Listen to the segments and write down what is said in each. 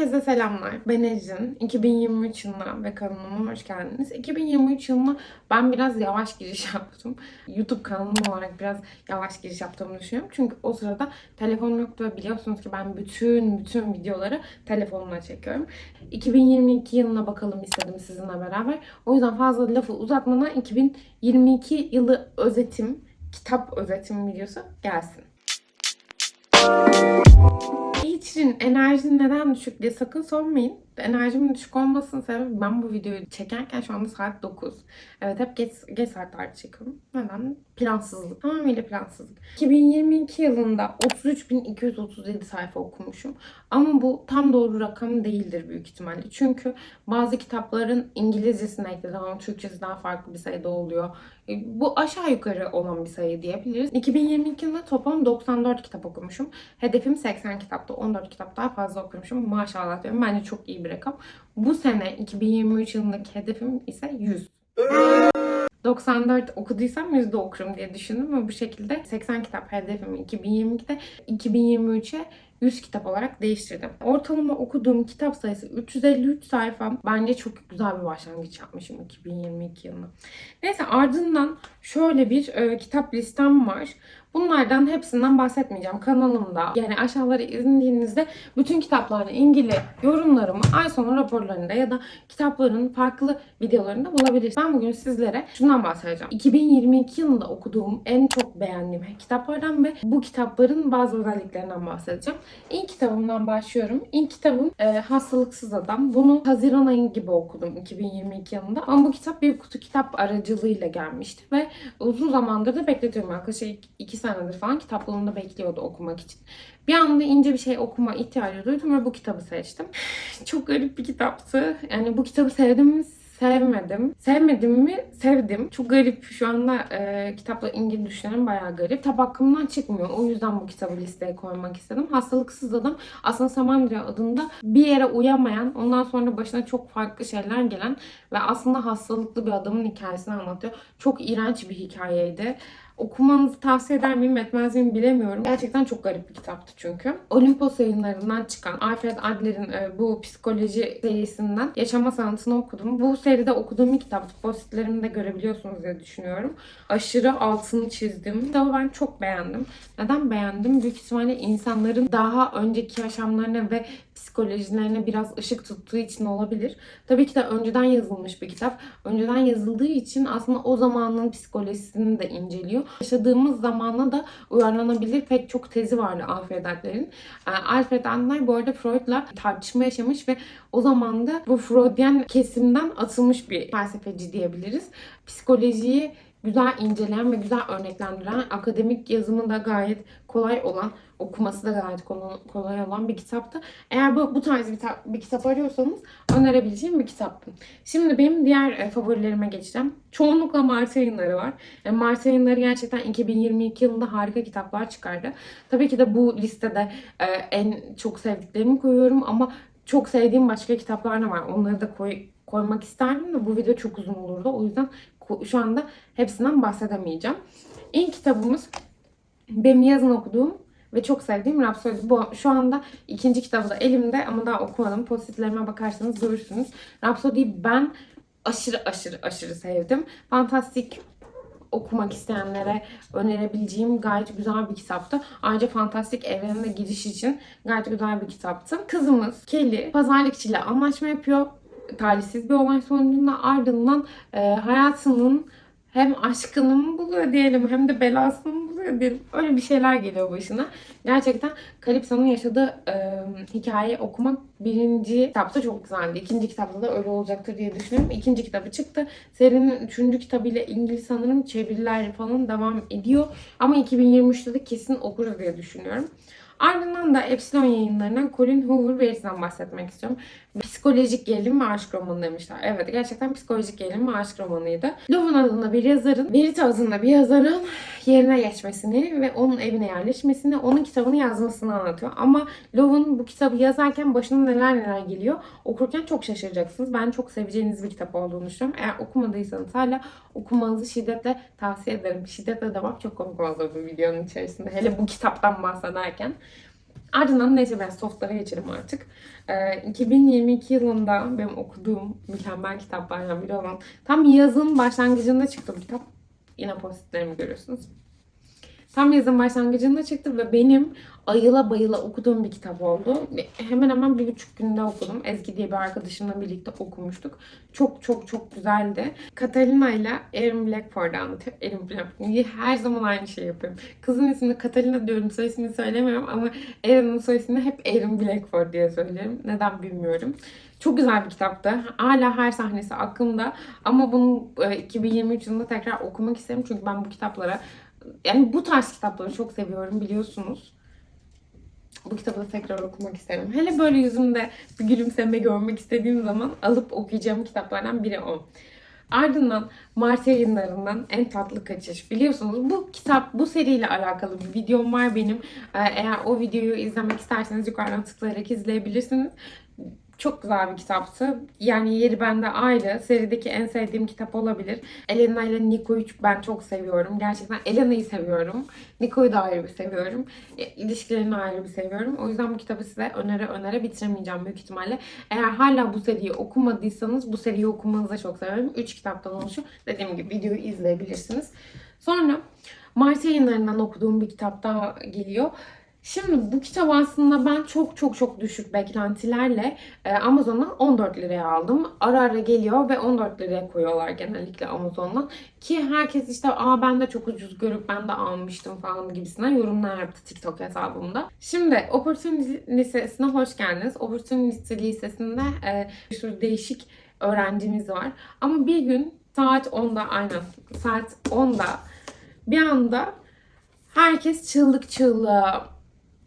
Herkese selamlar. Ben Ecin. 2023 yılına ve kanalıma hoş geldiniz. 2023 yılına ben biraz yavaş giriş yaptım. YouTube kanalım olarak biraz yavaş giriş yaptığımı düşünüyorum. Çünkü o sırada telefonum yoktu ve biliyorsunuz ki ben bütün bütün videoları telefonumla çekiyorum. 2022 yılına bakalım istedim sizinle beraber. O yüzden fazla lafı uzatmadan 2022 yılı özetim, kitap özetim videosu gelsin. Yiğit'in enerjin neden düşük diye sakın sormayın. Enerjimin düşük olmasının sebebi ben bu videoyu çekerken şu anda saat 9. Evet hep geç, geç saatlerde çekiyorum. Neden? Plansızlık. Tamamıyla plansızlık. 2022 yılında 33.237 sayfa okumuşum. Ama bu tam doğru rakam değildir büyük ihtimalle. Çünkü bazı kitapların İngilizcesine ekledim ama Türkçesi daha farklı bir sayıda oluyor. E, Bu aşağı yukarı olan bir sayı diyebiliriz. 2022 yılında toplam 94 kitap okumuşum. Hedefim 80 kitapta. 14 kitap daha fazla okumuşum. Maşallah diyorum. Bence çok iyi bir rakam. Bu sene 2023 yılındaki hedefim ise 100. 94 okuduysam 100 de okurum diye düşündüm ve bu şekilde 80 kitap hedefimi 2022'de 2023'e 100 kitap olarak değiştirdim. Ortalama okuduğum kitap sayısı 353 sayfa. Bence çok güzel bir başlangıç yapmışım 2022 yılına. Neyse ardından şöyle bir e, kitap listem var. Bunlardan hepsinden bahsetmeyeceğim kanalımda. Yani aşağıları izlediğinizde bütün kitaplarla ilgili yorumlarımı ay sonu raporlarında ya da kitapların farklı videolarında bulabilirsiniz. Ben bugün sizlere şundan bahsedeceğim. 2022 yılında okuduğum en çok beğendiğim kitaplardan ve bu kitapların bazı özelliklerinden bahsedeceğim. İlk kitabımdan başlıyorum. İlk kitabım e, Hastalıksız Adam. Bunu Haziran ayı gibi okudum 2022 yılında. Ama bu kitap bir kutu kitap aracılığıyla gelmişti ve uzun zamandır da bekletiyorum. Yaklaşık iki senedir falan kitaplığımda bekliyordu okumak için. Bir anda ince bir şey okuma ihtiyacı duydum ve bu kitabı seçtim. Çok garip bir kitaptı. Yani bu kitabı sevdim sevmedim. Sevmedim mi? Sevdim. Çok garip. Şu anda e, kitapla ilgili düşüncelerim bayağı garip. Hakkımdan çıkmıyor. O yüzden bu kitabı listeye koymak istedim. Hastalıksız adam aslında Samandıra adında bir yere uyamayan, ondan sonra başına çok farklı şeyler gelen ve aslında hastalıklı bir adamın hikayesini anlatıyor. Çok iğrenç bir hikayeydi. Okumanızı tavsiye eder miyim etmez miyim bilemiyorum. Gerçekten çok garip bir kitaptı çünkü. Olimpos yayınlarından çıkan Alfred Adler'in e, bu psikoloji serisinden Yaşama Sanatını okudum. Bu seride okuduğum bir kitaptı. Postitlerimi de görebiliyorsunuz diye düşünüyorum. Aşırı altını çizdim. Kitabı ben çok beğendim. Neden beğendim? Büyük ihtimalle insanların daha önceki yaşamlarına ve psikolojilerine biraz ışık tuttuğu için olabilir. Tabii ki de önceden yazılmış bir kitap. Önceden yazıldığı için aslında o zamanın psikolojisini de inceliyor. Yaşadığımız zamana da uyarlanabilir pek çok tezi vardı Alfred Adler'in. Ee, Alfred Adler bu arada Freud'la tartışma yaşamış ve o zaman da bu Freudian kesimden atılmış bir felsefeci diyebiliriz. Psikolojiyi güzel inceleyen ve güzel örneklendiren, akademik yazımı da gayet kolay olan, okuması da gayet kol- kolay olan bir kitaptı. Eğer bu, bu tarz bir, bir kitap arıyorsanız önerebileceğim bir kitaptı. Şimdi benim diğer e, favorilerime geçeceğim. Çoğunlukla Mart yayınları var. E, Mart yayınları gerçekten 2022 yılında harika kitaplar çıkardı. Tabii ki de bu listede e, en çok sevdiklerimi koyuyorum ama çok sevdiğim başka kitaplar da var. Onları da koy, koymak isterdim de bu video çok uzun olurdu. O yüzden şu anda hepsinden bahsedemeyeceğim. İlk kitabımız benim yazın okuduğum ve çok sevdiğim Rhapsody. Bu şu anda ikinci kitabı da elimde ama daha okumadım. Postitlerime bakarsanız görürsünüz. Rhapsody'yi ben aşırı aşırı aşırı sevdim. Fantastik okumak isteyenlere önerebileceğim gayet güzel bir kitaptı. Ayrıca fantastik evrenine giriş için gayet güzel bir kitaptı. Kızımız Kelly pazarlıkçıyla anlaşma yapıyor. Talihsiz bir olay sonucunda ardından e, hayatının hem aşkını mı buluyor diyelim hem de belasını mı buluyor diyelim. Öyle bir şeyler geliyor başına. Gerçekten Kalipso'nun yaşadığı e, hikayeyi okumak birinci kitapta çok güzeldi. İkinci kitapta da öyle olacaktır diye düşünüyorum. İkinci kitabı çıktı. Serinin üçüncü kitabıyla ilgili sanırım çeviriler falan devam ediyor. Ama 2023'te de kesin okuruz diye düşünüyorum. Ardından da Epsilon yayınlarından Colin Hoover Veris'den bahsetmek istiyorum. Psikolojik gerilim ve aşk romanı demişler. Evet gerçekten psikolojik gerilim ve aşk romanıydı. Love'un adında bir yazarın, Verita adında bir yazarın yerine geçmesini ve onun evine yerleşmesini, onun kitabını yazmasını anlatıyor. Ama Love'un bu kitabı yazarken başına neler neler geliyor. Okurken çok şaşıracaksınız. Ben çok seveceğiniz bir kitap olduğunu düşünüyorum. Eğer okumadıysanız hala okumanızı şiddetle tavsiye ederim. Şiddetle devam çok komik oldu bu videonun içerisinde. Hele bu kitaptan bahsederken. Ardından neyse ben softlara geçelim artık. Ee, 2022 yılında benim okuduğum mükemmel kitaplardan biri olan tam yazın başlangıcında çıktı bu kitap. Yine postitlerimi görüyorsunuz. Tam yazın başlangıcında çıktı ve benim ayıla bayıla okuduğum bir kitap oldu. Hemen hemen bir buçuk günde okudum. Ezgi diye bir arkadaşımla birlikte okumuştuk. Çok çok çok güzeldi. Catalina ile Erin Blackford'u anlatıyor. Erin Blackford. Her zaman aynı şey yapıyorum. Kızın ismini Catalina diyorum. Soy ismini söylemiyorum ama Erin'in soy ismini hep Erin Blackford diye söylüyorum. Neden bilmiyorum. Çok güzel bir kitaptı. Hala her sahnesi aklımda. Ama bunu e, 2023 yılında tekrar okumak isterim. Çünkü ben bu kitaplara yani bu tarz kitapları çok seviyorum biliyorsunuz. Bu kitabı da tekrar okumak isterim. Hele böyle yüzümde bir gülümseme görmek istediğim zaman alıp okuyacağım kitaplardan biri o. Ardından Mart yayınlarından En Tatlı Kaçış. Biliyorsunuz bu kitap, bu seriyle alakalı bir videom var benim. Ee, Eğer o videoyu izlemek isterseniz yukarıdan tıklayarak izleyebilirsiniz. Çok güzel bir kitaptı. Yani yeri bende ayrı. Serideki en sevdiğim kitap olabilir. Elena ile Nico'yu ben çok seviyorum. Gerçekten Elena'yı seviyorum. Nico'yu da ayrı bir seviyorum. E, İlişkilerini ayrı bir seviyorum. O yüzden bu kitabı size önere önere bitiremeyeceğim büyük ihtimalle. Eğer hala bu seriyi okumadıysanız bu seriyi okumanızı çok severim. 3 kitaptan oluşuyor. Dediğim gibi videoyu izleyebilirsiniz. Sonra Mart yayınlarından okuduğum bir kitap daha geliyor. Şimdi bu kitap aslında ben çok çok çok düşük beklentilerle e, Amazon'dan 14 liraya aldım. Ara ara geliyor ve 14 liraya koyuyorlar genellikle Amazon'dan. Ki herkes işte aa ben de çok ucuz görüp ben de almıştım falan gibisinden yorumlar yaptı TikTok hesabımda. Şimdi Opportunity Lisesi'ne hoş geldiniz. Opportunity Lisesi'nde e, bir sürü değişik öğrencimiz var. Ama bir gün saat 10'da aynen saat 10'da bir anda herkes çığlık çığlığa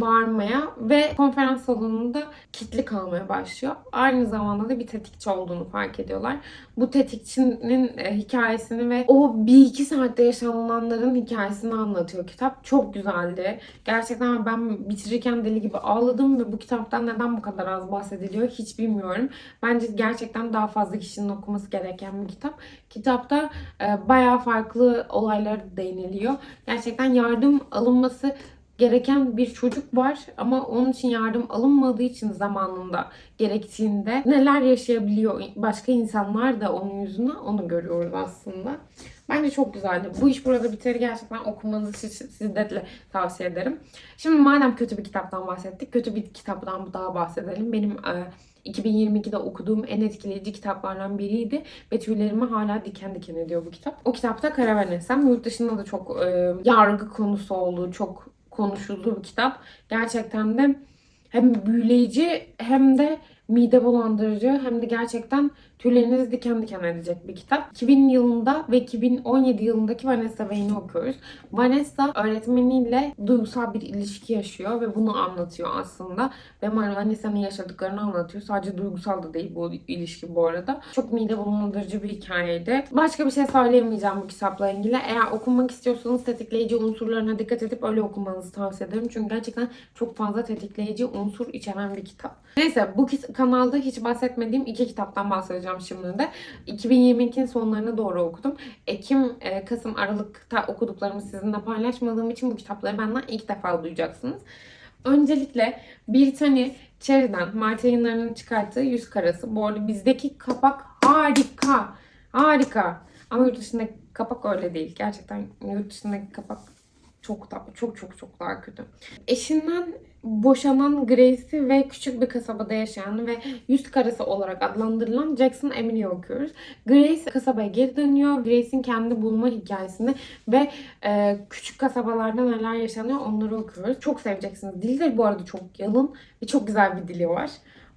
bağırmaya ve konferans salonunda kilitli kalmaya başlıyor. Aynı zamanda da bir tetikçi olduğunu fark ediyorlar. Bu tetikçinin e, hikayesini ve o bir iki saatte yaşananların hikayesini anlatıyor kitap. Çok güzeldi. Gerçekten ben bitirirken deli gibi ağladım ve bu kitaptan neden bu kadar az bahsediliyor hiç bilmiyorum. Bence gerçekten daha fazla kişinin okuması gereken bir kitap. Kitapta e, bayağı farklı olaylar değiniliyor. Gerçekten yardım alınması gereken bir çocuk var ama onun için yardım alınmadığı için zamanında gerektiğinde neler yaşayabiliyor başka insanlar da onun yüzünden onu görüyoruz aslında. Bence çok güzeldi. Bu iş burada biter. Gerçekten okumanızı şiddetle tavsiye ederim. Şimdi madem kötü bir kitaptan bahsettik, kötü bir kitaptan daha bahsedelim. Benim e, 2022'de okuduğum en etkileyici kitaplardan biriydi. Ve tüylerimi hala diken diken ediyor bu kitap. O kitapta Karavan Yurt dışında da çok e, yargı konusu olduğu, çok konuşulduğu bir kitap. Gerçekten de hem büyüleyici hem de mide bulandırıcı hem de gerçekten tüylerinizi diken diken edecek bir kitap. 2000 yılında ve 2017 yılındaki Vanessa Wayne'i okuyoruz. Vanessa öğretmeniyle duygusal bir ilişki yaşıyor ve bunu anlatıyor aslında. Ve Vanessa'nın yaşadıklarını anlatıyor. Sadece duygusal da değil bu ilişki bu arada. Çok mide bulandırıcı bir hikayeydi. Başka bir şey söyleyemeyeceğim bu kitapla ilgili. Eğer okumak istiyorsanız tetikleyici unsurlarına dikkat edip öyle okumanızı tavsiye ederim. Çünkü gerçekten çok fazla tetikleyici unsur içeren bir kitap. Neyse bu kanalda hiç bahsetmediğim iki kitaptan bahsedeceğim şimdi de. 2022'nin sonlarına doğru okudum. Ekim, e, Kasım, Aralık'ta okuduklarımı sizinle paylaşmadığım için bu kitapları benden ilk defa duyacaksınız. Öncelikle Brittany Cherry'den Mart yayınlarının çıkarttığı Yüz Karası. Bu arada bizdeki kapak harika. Harika. Ama yurt dışındaki kapak öyle değil. Gerçekten yurt dışındaki kapak çok da çok çok çok daha kötü. Eşinden boşanan Grace'i ve küçük bir kasabada yaşayan ve yüz karası olarak adlandırılan Jackson Emily'i okuyoruz. Grace kasabaya geri dönüyor. Grace'in kendi bulma hikayesini ve e, küçük kasabalarda neler yaşanıyor onları okuyoruz. Çok seveceksiniz. Dili de bu arada çok yalın ve çok güzel bir dili var.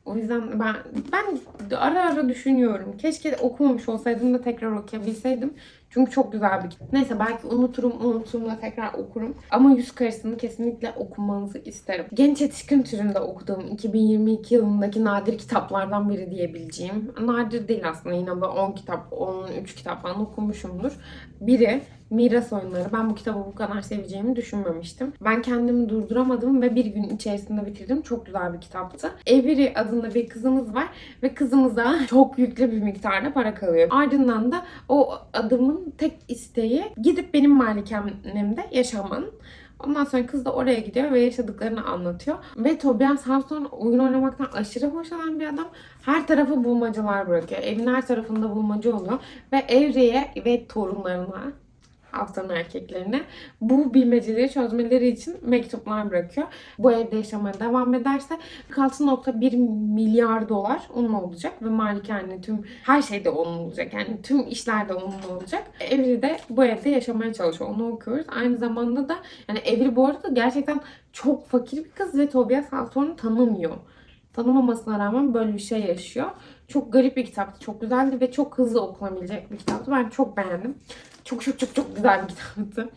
O yüzden ben ben ara ara düşünüyorum. Keşke okumamış olsaydım da tekrar okuyabilseydim. Çünkü çok güzel bir kitap. Neyse belki unuturum, unuturum tekrar okurum. Ama Yüz Karası'nı kesinlikle okumanızı isterim. Genç yetişkin türünde okuduğum 2022 yılındaki nadir kitaplardan biri diyebileceğim. Nadir değil aslında yine böyle 10 kitap, 13 kitap falan okumuşumdur. Biri Miras Oyunları. Ben bu kitabı bu kadar seveceğimi düşünmemiştim. Ben kendimi durduramadım ve bir gün içerisinde bitirdim. Çok güzel bir kitaptı. Eviri adında bir kızımız var ve kızımıza çok yüklü bir miktarda para kalıyor. Ardından da o adımın tek isteği gidip benim malikanemde yaşaman. Ondan sonra kız da oraya gidiyor ve yaşadıklarını anlatıyor. Ve Tobias Samson oyun oynamaktan aşırı hoşlanan bir adam. Her tarafı bulmacalar bırakıyor. Evin her tarafında bulmaca oluyor. Ve Evre'ye ve torunlarına haftanın erkeklerine bu bilmeceleri çözmeleri için mektuplar bırakıyor. Bu evde yaşamaya devam ederse 46.1 milyar dolar onun olacak ve malikane tüm her şeyde onun olacak. Yani tüm işlerde onun olacak. Evri de bu evde yaşamaya çalışıyor. Onu okuyoruz. Aynı zamanda da yani Evri bu arada gerçekten çok fakir bir kız ve Tobias Hawthorne'u tanımıyor. Tanımamasına rağmen böyle bir şey yaşıyor. Çok garip bir kitaptı. Çok güzeldi ve çok hızlı okunabilecek bir kitaptı. Ben çok beğendim. Çok çok çok çok güzel bir kitaptı.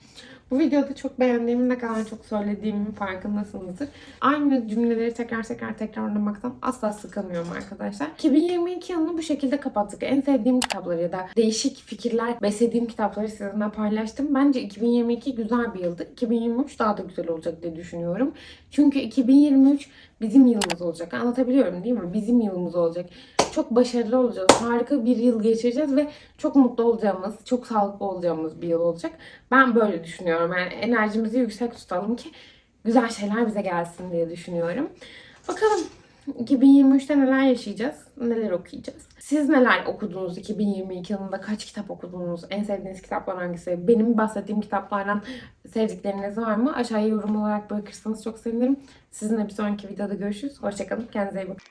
Bu videoda çok beğendiğimi ne kadar çok söylediğimin farkındasınızdır. Aynı cümleleri tekrar tekrar tekrarlamaktan asla sıkılmıyorum arkadaşlar. 2022 yılını bu şekilde kapattık. En sevdiğim kitapları ya da değişik fikirler beslediğim kitapları sizinle paylaştım. Bence 2022 güzel bir yıldı. 2023 daha da güzel olacak diye düşünüyorum. Çünkü 2023 bizim yılımız olacak. Anlatabiliyorum değil mi? Bizim yılımız olacak. Çok başarılı olacağız. Harika bir yıl geçireceğiz ve çok mutlu olacağımız, çok sağlıklı olacağımız bir yıl olacak. Ben böyle düşünüyorum. Yani enerjimizi yüksek tutalım ki güzel şeyler bize gelsin diye düşünüyorum. Bakalım 2023'te neler yaşayacağız, neler okuyacağız. Siz neler okudunuz 2022 yılında? Kaç kitap okudunuz? En sevdiğiniz kitaplar hangisi? Benim bahsettiğim kitaplardan sevdikleriniz var mı? Aşağıya yorum olarak bırakırsanız çok sevinirim. Sizinle bir sonraki videoda görüşürüz. Hoşçakalın. Kendinize iyi bakın.